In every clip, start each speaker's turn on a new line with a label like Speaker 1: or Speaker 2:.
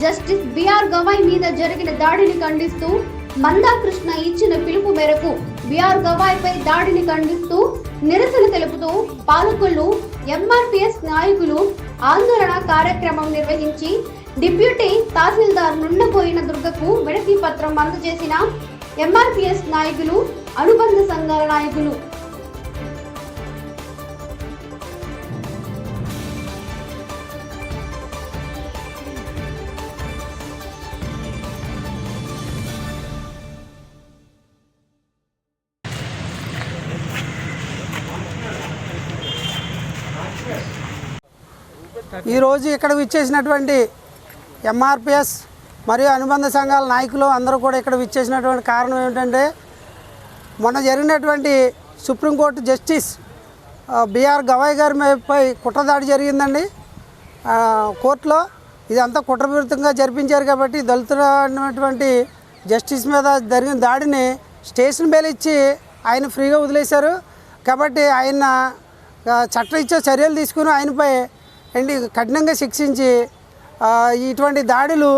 Speaker 1: Justice BR Gavai మీద జరిగిన దాడిని ఖండిస్తూ మందాకృష్ణ ఇచ్చిన పిలుపు మేరకు బిఆర్ గవాయ్ పై దాడిని ఖండిస్తూ నిరసన తెలుపుతూ పాలకొల్లు ఎంఆర్పిఎస్ నాయకులు ఆందోళన కార్యక్రమం నిర్వహించి డిప్యూటీ తహసీల్దార్ నుండిపోయిన దుర్గకు వినతి పత్రం అందజేసిన ఎంఆర్పిఎస్ నాయకులు అనుబంధ సంఘాల నాయకులు
Speaker 2: ఈరోజు ఇక్కడ విచ్చేసినటువంటి ఎంఆర్పిఎస్ మరియు అనుబంధ సంఘాల నాయకులు అందరూ కూడా ఇక్కడ విచ్చేసినటువంటి కారణం ఏమిటంటే మొన్న జరిగినటువంటి Supreme Court justice BR BR Gavai గారి పై కుట్రదాడి జరిగిందండి. కోర్టులో ఇదంతా కుట్రపూరితంగా జరిపించారు కాబట్టి దళితుల జస్టిస్ మీద జరిగిన దాడిని స్టేషన్ బెయిల్ ఇచ్చి ఆయన ఫ్రీగా వదిలేశారు. కాబట్టి ఆయన చట్ట ఇచ్చే చర్యలు తీసుకుని ఆయనపై అండి కఠినంగా శిక్షించి ఇటువంటి దాడులు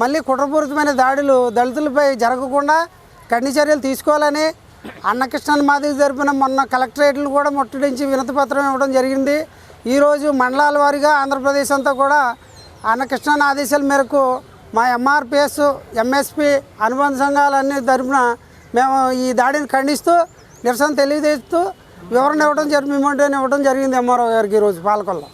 Speaker 2: మళ్ళీ కుట్రపూరితమైన దాడులు దళితులపై జరగకుండా కఠిన చర్యలు తీసుకోవాలని అన్నకృష్ణన్ మాదిరి జరిపిన మొన్న కలెక్టరేట్లు కూడా ముట్టడించి వినతిపత్రం ఇవ్వడం జరిగింది. ఈరోజు మండలాల వారీగా ఆంధ్రప్రదేశ్ అంతా కూడా అన్నకృష్ణన్ ఆదేశాల మేరకు మా ఎంఆర్పిఎస్ ఎంఎస్పి అనుబంధ సంఘాలన్నీ తరపున మేము ఈ దాడిని ఖండిస్తూ నిరసన తెలియజేస్తూ వివరణ ఇవ్వడం జరిగి ఇవ్వడం జరిగింది ఎంఆర్ఓ గారికి ఈరోజు పాలకొల్లో.